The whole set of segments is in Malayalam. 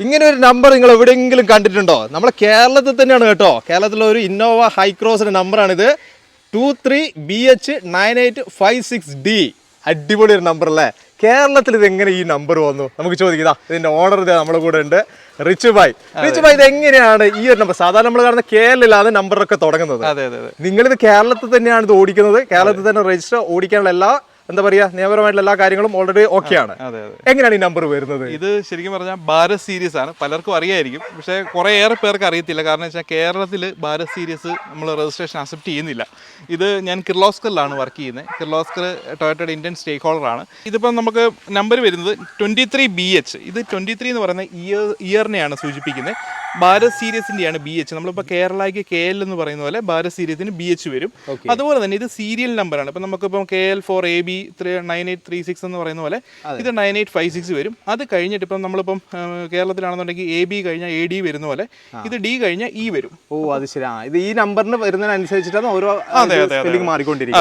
ഇങ്ങനെ ഒരു നമ്പർ നിങ്ങൾ എവിടെയെങ്കിലും കണ്ടിട്ടുണ്ടോ? നമ്മളെ കേരളത്തിൽ തന്നെയാണ് കേട്ടോ. കേരളത്തിലെ ഒരു ഇന്നോവ ഹൈക്രോസിന്റെ നമ്പറാണിത് two three B H nine eight five six D അടിപൊളി ഒരു നമ്പർ അല്ലേ? കേരളത്തിൽ ഇത് എങ്ങനെ ഈ നമ്പർ വന്നു? നമുക്ക് ചോദിക്കാം. ഇതിന്റെ ഓണർ ഇത് നമ്മുടെ കൂടെ ഉണ്ട്. റിച്ച് ഭായ് റിച്ച് ഭായ് ഇത് എങ്ങനെയാണ് ഈ ഒരു നമ്പർ സാധാരണ നമ്മൾ കാണുന്ന കേരളത്തിലാണ് നമ്പറൊക്കെ തുടങ്ങുന്നത്. അതെ നിങ്ങളിത് കേരളത്തിൽ തന്നെയാണ് ഇത് ഓടിക്കുന്നത്. കേരളത്തിൽ തന്നെ രജിസ്റ്റർ ഓടിക്കാനുള്ള എല്ലാ എന്താ പറയാ നിയമപരമായിട്ടുള്ള എല്ലാ കാര്യങ്ങളും ഓൾറെഡി ഓക്കെ ആണ്. എങ്ങനെയാണ് ഈ നമ്പർ വരുന്നത്? ഇത് ശരിക്കും പറഞ്ഞാൽ ഭാരത് സീരീസ് ആണ്. പലർക്കും അറിയായിരിക്കും. പക്ഷേ കുറേ ഏറെ പേർക്ക് അറിയത്തില്ല. കാരണം വെച്ചാൽ കേരളത്തിൽ ഭാരത് സീരീസ് നമ്മൾ രജിസ്ട്രേഷൻ അക്സെപ്റ്റ് ചെയ്യുന്നില്ല. ഇത് ഞാൻ കിർലോസ്കറിലാണ് വർക്ക് ചെയ്യുന്നത്. കിർലോസ്കർ ടൊയറ്റയുടെ ഇന്ത്യൻ സ്റ്റേക്ക് ആണ്. ഇതിപ്പം നമുക്ക് നമ്പർ വരുന്നത് ട്വന്റി ത്രീ ബി എച്ച് ഇത് ട്വന്റി ത്രീ എന്ന് പറയുന്ന ഇയർ ഇയറിനെയാണ് സൂചിപ്പിക്കുന്നത്. ഭാരത് സീരീസിന്റെയാണ് ബി എച്ച് നമ്മളിപ്പോൾ കേരളയ്ക്ക് കെ എൽ എന്ന് പറയുന്ന പോലെ ഭാരത് സീരീസിന് ബി എച്ച് വരും. അതുപോലെ തന്നെ ഇത് സീരിയൽ നമ്പറാണ് ഇപ്പം നമുക്കിപ്പം K L four A B three nine eight three six എന്ന് പറയുന്ന പോലെ ഇത് നയൻ എയ്റ്റ് ഫൈവ് സിക്സ് വരും. അത് കഴിഞ്ഞിട്ട് ഇപ്പം നമ്മളിപ്പം കേരളത്തിലാണെന്നുണ്ടെങ്കിൽ എ ബി കഴിഞ്ഞാൽ എ ഡി വരുന്ന പോലെ ഇത് ഡി കഴിഞ്ഞാൽ ഇ വരും. ഓ അത് ശരി. ഇത് ഈ നമ്പറിന് വരുന്നതിനനുസരിച്ചിട്ടാണ് ഓരോ അതെ, അതെ,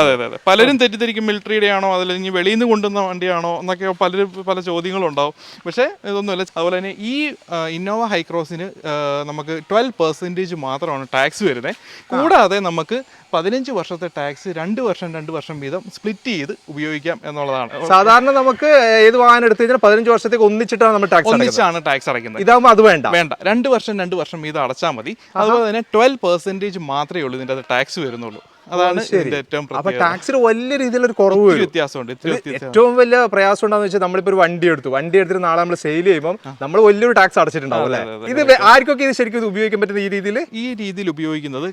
അതെ അതെ. അതെ പലരും തെറ്റിദ്ധരിക്കും മിലിറ്ററിയുടെ ആണോ ഇനി വെളിയിൽ നിന്ന് കൊണ്ടുവന്ന വണ്ടിയാണോ എന്നൊക്കെ പലരും പല ചോദ്യങ്ങളുണ്ടാവും. പക്ഷേ ഇതൊന്നുമല്ല. അതുപോലെ തന്നെ ഈ ഇന്നോവ ഹൈക്രോസിന് നമുക്ക് ട്വൽവ് പെർസെന്റേജ് മാത്രമാണ് ടാക്സ് വരുന്നത് കൂടാതെ നമുക്ക് പതിനഞ്ച് വർഷത്തെ ടാക്സ് രണ്ട് വർഷം രണ്ട് വർഷം വീതം സ്പ്ലിറ്റ് ചെയ്ത് ഉപയോഗിക്കാം എന്നുള്ളതാണ്. സാധാരണ നമുക്ക് ഏത് വാഹനം എടുത്തു കഴിഞ്ഞാൽ പതിനഞ്ച് വർഷത്തേക്ക് ഒന്നിച്ചിട്ടാണ് നമ്മൾ ടാക്സ് ഒന്നിച്ചാണ് ടാക്സ് അടയ്ക്കുന്നത്. ഇതാകുമ്പോൾ അത് വേണ്ട. വേണ്ട. രണ്ട് വർഷം രണ്ട് വർഷം വീതം അടച്ചാൽ മതി. അതുപോലെ തന്നെ ട്വൽവ് പെർസെന്റേജ് മാത്രമേ ഉള്ളൂ ഇതിന്റെ ടാക്സ് വരുന്നുള്ളൂ. അതാണ് ഏറ്റവും അപ്പൊ ടാക്സിൽ ടാക്സിന് വലിയ രീതിയിലൊരു കുറവ് വ്യത്യാസമുണ്ട് ഏറ്റവും വലിയ പ്രയാസം ഉണ്ടാന്ന് വെച്ചാൽ നമ്മളിപ്പോ ഒരു വണ്ടി എടുത്തു. വണ്ടി എടുത്തിട്ട് നാളെ നമ്മൾ സെയിൽ ചെയ്യുമ്പോൾ നമ്മൾ വലിയൊരു ടാക്സ് അടച്ചിട്ടുണ്ടാവും അല്ലേ? ഇത് ആർക്കൊക്കെ ഇത് ശരിക്കും ഇത് ഉപയോഗിക്കാൻ പറ്റുന്ന ഈ രീതിയിൽ ഈ രീതിയിൽ ഉപയോഗിക്കുന്നത്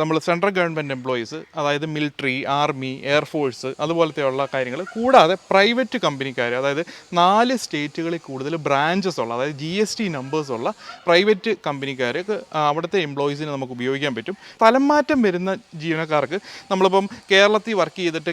നമ്മൾ സെൻട്രൽ ഗവൺമെന്റ് എംപ്ലോയീസ് അതായത് മിലിറ്ററി ആർമി എയർഫോഴ്സ് അതുപോലത്തെയുള്ള കാര്യങ്ങൾ കൂടാതെ പ്രൈവറ്റ് കമ്പനിക്കാർ അതായത് നാല് സ്റ്റേറ്റുകളിൽ കൂടുതൽ ബ്രാഞ്ചസ് ഉള്ള അതായത് ജി എസ് ടി നമ്പേഴ്സ് ഉള്ള പ്രൈവറ്റ് കമ്പനിക്കാർക്ക് അവിടുത്തെ എംപ്ലോയീസിനെ നമുക്ക് ഉപയോഗിക്കാൻ പറ്റും. സ്ഥലം മാറ്റം വരുന്ന ജീവനക്കാർക്ക് നമ്മളിപ്പം കേരളത്തിൽ വർക്ക് ചെയ്തിട്ട്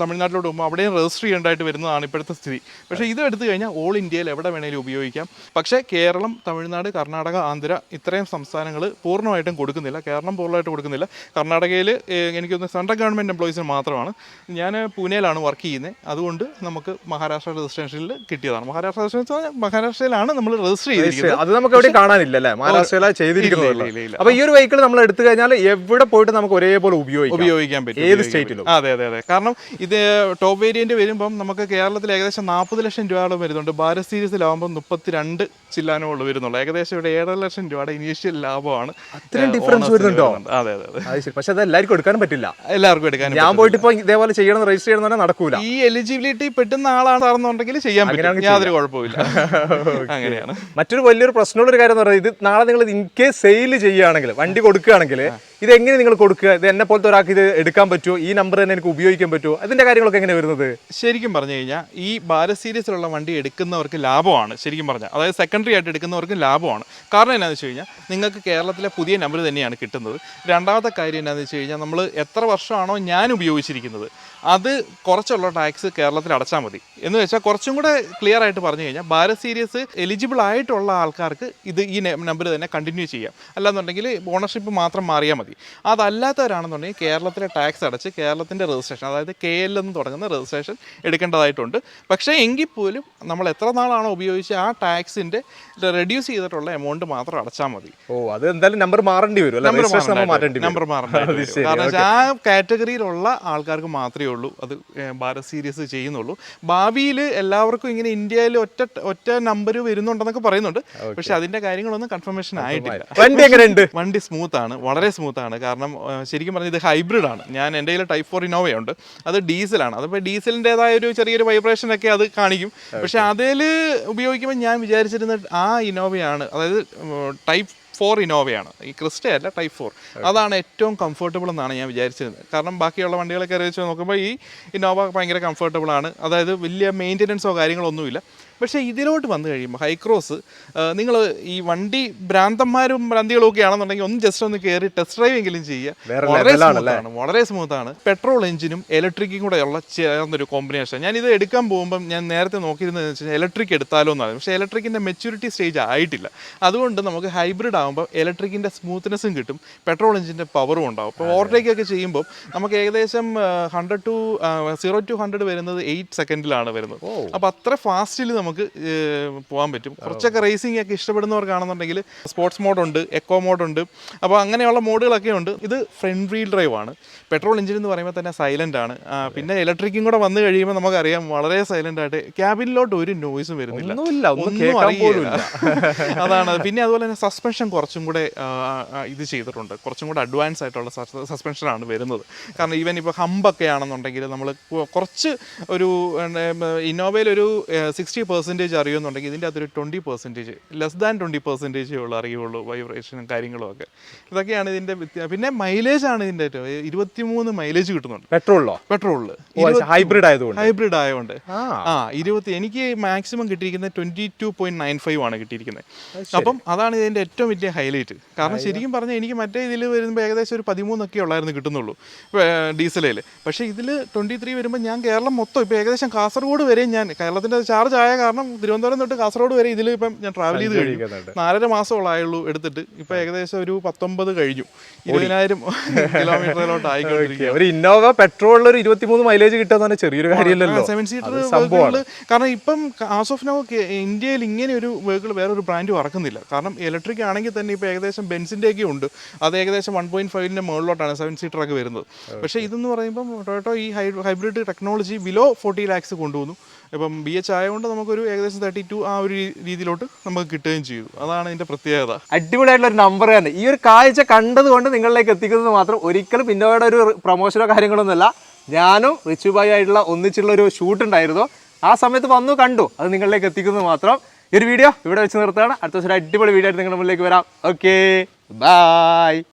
തമിഴ്നാട്ടിലോട്ട് പോകുമ്പോൾ അവിടെയും രജിസ്റ്റർ ചെയ്യേണ്ടതായിട്ട് വരുന്നതാണ് ഇപ്പോഴത്തെ സ്ഥിതി. പക്ഷേ ഇത് എടുത്തു കഴിഞ്ഞാൽ ഓൾ ഇന്ത്യയിൽ എവിടെ വേണേലും ഉപയോഗിക്കാം. പക്ഷേ കേരളം തമിഴ്നാട് കർണാടക ആന്ധ്ര ഇത്രയും സംസ്ഥാനങ്ങൾ പൂർണമായിട്ടും കൊടുക്കുന്നില്ല. കേരളം പൂർണമായിട്ട് കൊടുക്കുന്നില്ല. കർണാടകയിൽ എനിക്കൊന്ന് സെൻട്രൽ ഗവൺമെന്റ് എംപ്ലോയീസിന് മാത്രമാണ്. ഞാൻ പൂനെയിലാണ് വർക്ക് ചെയ്യുന്നത് അതുകൊണ്ട് നമുക്ക് മഹാരാഷ്ട്ര രജിസ്ട്രേഷനിൽ കിട്ടിയതാണ്. മഹാരാഷ്ട്ര രജിസ്ട്രേഷൻ മഹാരാഷ്ട്രയിലാണ് നമ്മൾ രജിസ്റ്റർ ചെയ്തിരിക്കുന്നത്. അത് നമുക്ക് എവിടെ കാണാനില്ല അല്ലേ മഹാരാഷ്ട്രയിലാണ് ചെയ്തിരിക്കുന്നത് ഇല്ല, ഇല്ല, ഇല്ല. അപ്പൊ ഈ ഒരു വെഹിക്കിൾ നമ്മൾ എടുത്തു കഴിഞ്ഞാൽ എവിടെ പോയിട്ട് നമുക്ക് ഒരേപോലെ ഉപയോഗിക്കാം? ഉപയോഗിക്കാൻ പറ്റും ഏത് സ്റ്റേറ്റിലും? അതെ അതെ അതെ. കാരണം ഇത് ടോപ്പ് വേരിയന്റ് വരുമ്പം നമുക്ക് കേരളത്തിൽ ഏകദേശം നാൽപ്പത് ലക്ഷം രൂപയോളം വരുന്നുണ്ട്. ഭാരത് സീരീസിലാവുമ്പോൾ മുപ്പത്തിരണ്ട് ചില്ലാനോളം വരുന്നുള്ളൂ. ഏകദേശം ഇവിടെ ഏഴര ലക്ഷം രൂപയുടെ ഇനീഷ്യൽ ലാഭമാണ്. അത്രയും ഡിഫറൻസ് വരുന്നുണ്ടോ? അതെ അതെ അതെ. പക്ഷെ അത് എല്ലാവർക്കും എടുക്കാനും പറ്റില്ല. എല്ലാവർക്കും എടുക്കാൻ ഞാൻ പോയിട്ട് ഇപ്പൊ ഇതേപോലെ ചെയ്യണം രജിസ്റ്റർ ചെയ്യണം നടക്കൂല. ഈ എലിജിബിലിറ്റി പെട്ടുന്ന ആളാണെന്നുണ്ടെങ്കിൽ ചെയ്യാൻ പറ്റും. യാതൊരു കുഴപ്പമില്ല അങ്ങനെയാണ്. മറ്റൊരു വലിയൊരു പ്രശ്നമുള്ള ഒരു കാര്യം എന്ന് പറയുന്നത് ഇത് നാളെ നിങ്ങൾ ഇൻ കേസ് സെയിൽ ചെയ്യുകയാണെങ്കിൽ വണ്ടി കൊടുക്കുകയാണെങ്കിൽ ഇത് എങ്ങനെ നിങ്ങൾ കൊടുക്കുക? ഇത് എന്നെ പോലത്തെ ഒരാൾക്ക് ഇത് എടുക്കാൻ പറ്റുമോ? ഈ നമ്പർ തന്നെ എനിക്ക് ഉപയോഗിക്കാൻ പറ്റുമോ? അതിന്റെ കാര്യങ്ങളൊക്കെ എങ്ങനെ വരുന്നത്? ശരിക്കും പറഞ്ഞു കഴിഞ്ഞാൽ ഈ ഭാരത് സീരീസിലുള്ള വണ്ടി എടുക്കുന്നവർക്ക് ലാഭമാണ് ശരിക്കും പറഞ്ഞാൽ അതായത് സെക്കൻഡറി ആയിട്ട് എടുക്കുന്നവർക്ക് ലാഭമാണ്. കാരണം എന്താണെന്ന് വെച്ച് കഴിഞ്ഞാൽ നിങ്ങൾക്ക് കേരളത്തിലെ പുതിയ നമ്പർ തന്നെയാണ് കിട്ടുന്നത്. രണ്ടാമത്തെ കാര്യം എന്താണെന്ന് വെച്ച് കഴിഞ്ഞാൽ നമ്മൾ എത്ര വർഷമാണോ ഞാൻ ഉപയോഗിച്ചിരിക്കുന്നത്. അത് കുറച്ചുള്ള ടാക്സ് കേരളത്തിൽ അടച്ചാൽ മതി. എന്ന് വെച്ചാൽ കുറച്ചും കൂടെ ക്ലിയർ ആയിട്ട് പറഞ്ഞു കഴിഞ്ഞാൽ ഭാരത് സീരീസ് എലിജിബിൾ ആയിട്ടുള്ള ആൾക്കാർക്ക് ഇത് ഈ നമ്പർ തന്നെ കണ്ടിന്യൂ ചെയ്യാം. അല്ലാന്നുണ്ടെങ്കിൽ ഓണർഷിപ്പ് മാത്രം മാറിയാൽ മതി. അതല്ലാത്തവരാണെന്നുണ്ടെങ്കിൽ കേരളത്തിലെ ടാക്സ് അടച്ച് കേരളത്തിന്റെ രജിസ്ട്രേഷൻ അതായത് കെ എൽ എന്ന് തുടങ്ങുന്ന രജിസ്ട്രേഷൻ എടുക്കേണ്ടതായിട്ടുണ്ട്. പക്ഷേ എങ്കിൽ പോലും നമ്മൾ എത്ര നാളാണോ ഉപയോഗിച്ച് ആ ടാക്സിന്റെ റെഡ്യൂസ് ചെയ്തിട്ടുള്ള എമൗണ്ട് മാത്രം അടച്ചാൽ മതി. ഓ അത് എന്തായാലും നമ്പർ മാറേണ്ടി വരും? നമ്പർ മാറേണ്ടി വരും. കാരണം ആ കാറ്റഗറിയിലുള്ള ആൾക്കാർക്ക് മാത്രമേ ഉള്ളൂ. അത് ഭാരത് സീരീസ് ചെയ്യുന്നുള്ളൂ. ഭാവിയിൽ എല്ലാവർക്കും ഇങ്ങനെ ഇന്ത്യയിൽ ഒറ്റ ഒറ്റ നമ്പർ വരുന്നുണ്ടെന്നൊക്കെ പറയുന്നുണ്ട്. പക്ഷെ അതിന്റെ കാര്യങ്ങളൊന്നും കൺഫർമേഷൻ ആയിട്ടില്ല. വണ്ടി എങ്ങനെയുണ്ട്? വണ്ടി സ്മൂത്ത് ആണ്. വളരെ സ്മൂത്ത് ആണ് കാരണം ശരിക്കും പറഞ്ഞാൽ ഇത് ഹൈബ്രിഡ് ആണ് ഞാൻ എന്റെ കയ്യിൽ ടൈപ്പ് ഫോർ ഇന്നോവയുണ്ട് അത് ഡീസലാണ്. അതിപ്പോൾ ഡീസലിന്റെതായ ഒരു ചെറിയൊരു വൈബ്രേഷൻ ഒക്കെ അത് കാണിക്കും. പക്ഷേ അതിൽ ഉപയോഗിക്കുമ്പോൾ ഞാൻ വിചാരിച്ചിരുന്ന ആ ഇന്നോവയാണ് അതായത് ടൈപ്പ് ഫോർ ഇന്നോവയാണ് ഈ ക്രിസ്റ്റ അല്ല ടൈപ്പ് ഫോർ അതാണ് ഏറ്റവും കംഫർട്ടബിൾ എന്നാണ് ഞാൻ വിചാരിച്ചിരുന്നത്. കാരണം ബാക്കിയുള്ള വണ്ടികളൊക്കെ വെച്ച് നോക്കുമ്പോൾ ഈ ഇന്നോവ ഭയങ്കര കംഫർട്ടബിൾ ആണ്. അതായത് വലിയ മെയിന്റനൻസോ കാര്യങ്ങളോ ഒന്നുമില്ല. പക്ഷേ ഇതിലോട്ട് വന്നു കഴിയുമ്പോൾ ഹൈക്രോസ് നിങ്ങൾ ഈ വണ്ടി ഭ്രാന്തന്മാരും ഭ്രാന്തികളും ഒക്കെ ആണെന്നുണ്ടെങ്കിൽ ഒന്ന് ജസ്റ്റ് ഒന്ന് കയറി ടെസ്റ്റ് ഡ്രൈവ് എങ്കിലും ചെയ്യുക. വളരെ സ്മൂത്താണ് വളരെ സ്മൂത്താണ് പെട്രോൾ എഞ്ചിനും ഇലക്ട്രിക്കും കൂടെ ഉള്ള ചേർന്നൊരു കോമ്പിനേഷൻ ഞാൻ ഇത് എടുക്കാൻ പോകുമ്പം ഞാൻ നേരത്തെ നോക്കിയിരുന്നത് വെച്ചാൽ ഇലക്ട്രിക് എടുത്താലോ എന്നാണ്. പക്ഷേ ഇലക്ട്രിക്കിന്റെ മെച്യൂരിറ്റി സ്റ്റേജ് ആയിട്ടില്ല. അതുകൊണ്ട് നമുക്ക് ഹൈബ്രിഡ് ആകുമ്പോൾ ഇലക്ട്രിക്കിന്റെ സ്മൂത്ത്നെസ്സും കിട്ടും പെട്രോൾ എഞ്ചിന്റെ പവറും ഉണ്ടാവും. അപ്പോൾ ഓവർടേക്ക് ഒക്കെ ചെയ്യുമ്പോൾ നമുക്ക് ഏകദേശം hundred to zero to hundred വരുന്നത് എയ്റ്റ് സെക്കൻഡിലാണ് വരുന്നത്. അപ്പോൾ അത്ര ഫാസ്റ്റിൽ നമുക്ക് പോകാൻ പറ്റും. കുറച്ചൊക്കെ റേസിംഗ് ഒക്കെ ഇഷ്ടപ്പെടുന്നവർക്കാണെന്നുണ്ടെങ്കിൽ സ്പോർട്സ് മോഡുണ്ട് എക്കോ മോഡുണ്ട് അപ്പോൾ അങ്ങനെയുള്ള മോഡുകളൊക്കെ ഉണ്ട്. ഇത് ഫ്രണ്ട് വീൽ ഡ്രൈവ് ആണ്. പെട്രോൾ എഞ്ചിൻ എന്ന് പറയുമ്പോൾ തന്നെ സൈലന്റ് ആണ്. പിന്നെ ഇലക്ട്രിക്കും കൂടെ വന്നു കഴിയുമ്പോൾ നമുക്കറിയാം വളരെ സൈലന്റ് ആയിട്ട് ക്യാബിനിലോട്ട് ഒരു നോയ്സും വരുന്നില്ല. ഒന്നും അറിയില്ല. അതാണ്. പിന്നെ അതുപോലെ തന്നെ സസ്പെൻഷൻ കുറച്ചും കൂടെ ഇത് ചെയ്തിട്ടുണ്ട്. കുറച്ചും കൂടെ അഡ്വാൻസ് ആയിട്ടുള്ള സസ്പെൻഷനാണ് വരുന്നത്. കാരണം ഈവൻ ഇപ്പോൾ ഹമ്പൊക്കെ ആണെന്നുണ്ടെങ്കിൽ നമ്മൾ കുറച്ച് ഒരു ഇന്നോവയിൽ ഒരു സിക്സ്റ്റി പെർസെന്റേജ് അറിയുമെന്നുണ്ടെങ്കിൽ ഇതിന്റെ അകത്തൊരു twenty percentage less than twenty percentage ഉള്ളൂ അറിയുള്ളൂ വൈബ്രേഷനും കാര്യങ്ങളും ഒക്കെ. ഇതൊക്കെയാണ് ഇതിന്റെ വ്യത്യാസം പിന്നെ മൈലേജ് ആണ് ഇതിന്റെ ഏറ്റവും ഇരുപത്തിമൂന്ന് മൈലേജ് കിട്ടുന്നുണ്ട്. പെട്രോളിലോ? പെട്രോളിൽ ഹൈബ്രിഡ് ആയതുകൊണ്ട്. ഹൈബ്രിഡ് ആയതുകൊണ്ട്. ആ. ഇരുപത്തി എനിക്ക് മാക്സിമം കിട്ടിയിരിക്കുന്നത് twenty two point nine five ആണ് കിട്ടിയിരിക്കുന്നത്. അപ്പം അതാണ് ഇതിന്റെ ഏറ്റവും വലിയ ഹൈലൈറ്റ്. കാരണം ശരിക്കും പറഞ്ഞാൽ എനിക്ക് മറ്റേ ഇതിൽ വരുമ്പോൾ ഏകദേശം ഒരു പതിമൂന്നൊക്കെ ഉള്ളായിരുന്നു കിട്ടുന്നുള്ളൂ. ഡീസലിൽ പക്ഷേ ഇതിൽ ട്വന്റി ത്രീ വരുമ്പോൾ ഞാൻ കേരളം മൊത്തം ഇപ്പോൾ ഏകദേശം കാസർഗോഡ് വരെ ഞാൻ കേരളത്തിന്റെ ചാർജ് ആയ കാരണം തിരുവനന്തപുരം തൊട്ട് കാസർഗോഡ് വരെ ഇതിൽ ഇപ്പം ഞാൻ ട്രാവൽ ചെയ്ത് കഴിഞ്ഞു. നാലര മാസമുള്ളായുള്ളൂ എടുത്തിട്ട്. ഇപ്പോൾ ഏകദേശം ഒരു പത്തൊമ്പത് കഴിഞ്ഞു. ഇരുപതിനായിരം കിലോമീറ്ററിലോട്ട് ആയിക്കൊണ്ടിരിക്കുക ഒരു ഇന്നോവ പെട്രോളിൽ ഒരു ഇരുപത്തിമൂന്ന് മൈലേജ് പറഞ്ഞാൽ ചെറിയൊരു കാര്യമല്ലല്ലോ. സെവൻ സീറ്റർ സംഭവമാണ്. കാരണം ഇപ്പം ആസ് ഓഫ് നോ ഇന്ത്യയിൽ ഇങ്ങനെ ഒരു വെഹിക്കിൾ വേറൊരു ബ്രാൻഡ് ഇറക്കുന്നില്ല കാരണം ഇലക്ട്രിക് ആണെങ്കിൽ തന്നെ ഇപ്പോൾ ഏകദേശം ബെൻസിന്റെയൊക്കെ ഉണ്ട്. അത് ഏകദേശം വൺ പോയിന്റ് ഫൈവിന്റെ മുകളിലോട്ടാണ് സെവൻ സീറ്റർ ഒക്കെ വരുന്നത്. പക്ഷേ ഇതെന്ന് പറയുമ്പം ടൊയോട്ടോ ഈ hybrid technology below forty lakhs കൊണ്ടുവന്നു. ഇപ്പം ബി എച്ച് ആയതുകൊണ്ട് നമുക്കൊരു ഏകദേശം തേർട്ടി ടു ആ ഒരു രീതിയിലോട്ട് നമുക്ക് കിട്ടുകയും ചെയ്തു. അതാണ് ഇതിന്റെ പ്രത്യേകത. അടിപൊളിയായിട്ടുള്ള ഒരു നമ്പർ തന്നെ. ഈ ഒരു കാഴ്ച കണ്ടതുകൊണ്ട് നിങ്ങളിലേക്ക് എത്തിക്കുന്നത് മാത്രം ഒരിക്കലും ഇന്നോവയുടെ ഒരു പ്രൊമോഷനോ കാര്യങ്ങളൊന്നുമല്ല ഞാനും റിച്ചുബായി ആയിട്ടുള്ള ഒന്നിച്ചുള്ള ഒരു ഷൂട്ട് ഉണ്ടായിരുന്നു. ആ സമയത്ത് വന്നു കണ്ടു. അത് നിങ്ങളിലേക്ക് എത്തിക്കുന്നത് മാത്രം. ഈ ഒരു വീഡിയോ ഇവിടെ വെച്ച് നിർത്താണ് അടുത്ത ദിവസം അടിപൊളി വീഡിയോ ആയിട്ട് നിങ്ങളുടെ മുന്നിലേക്ക് വരാം. Okay bye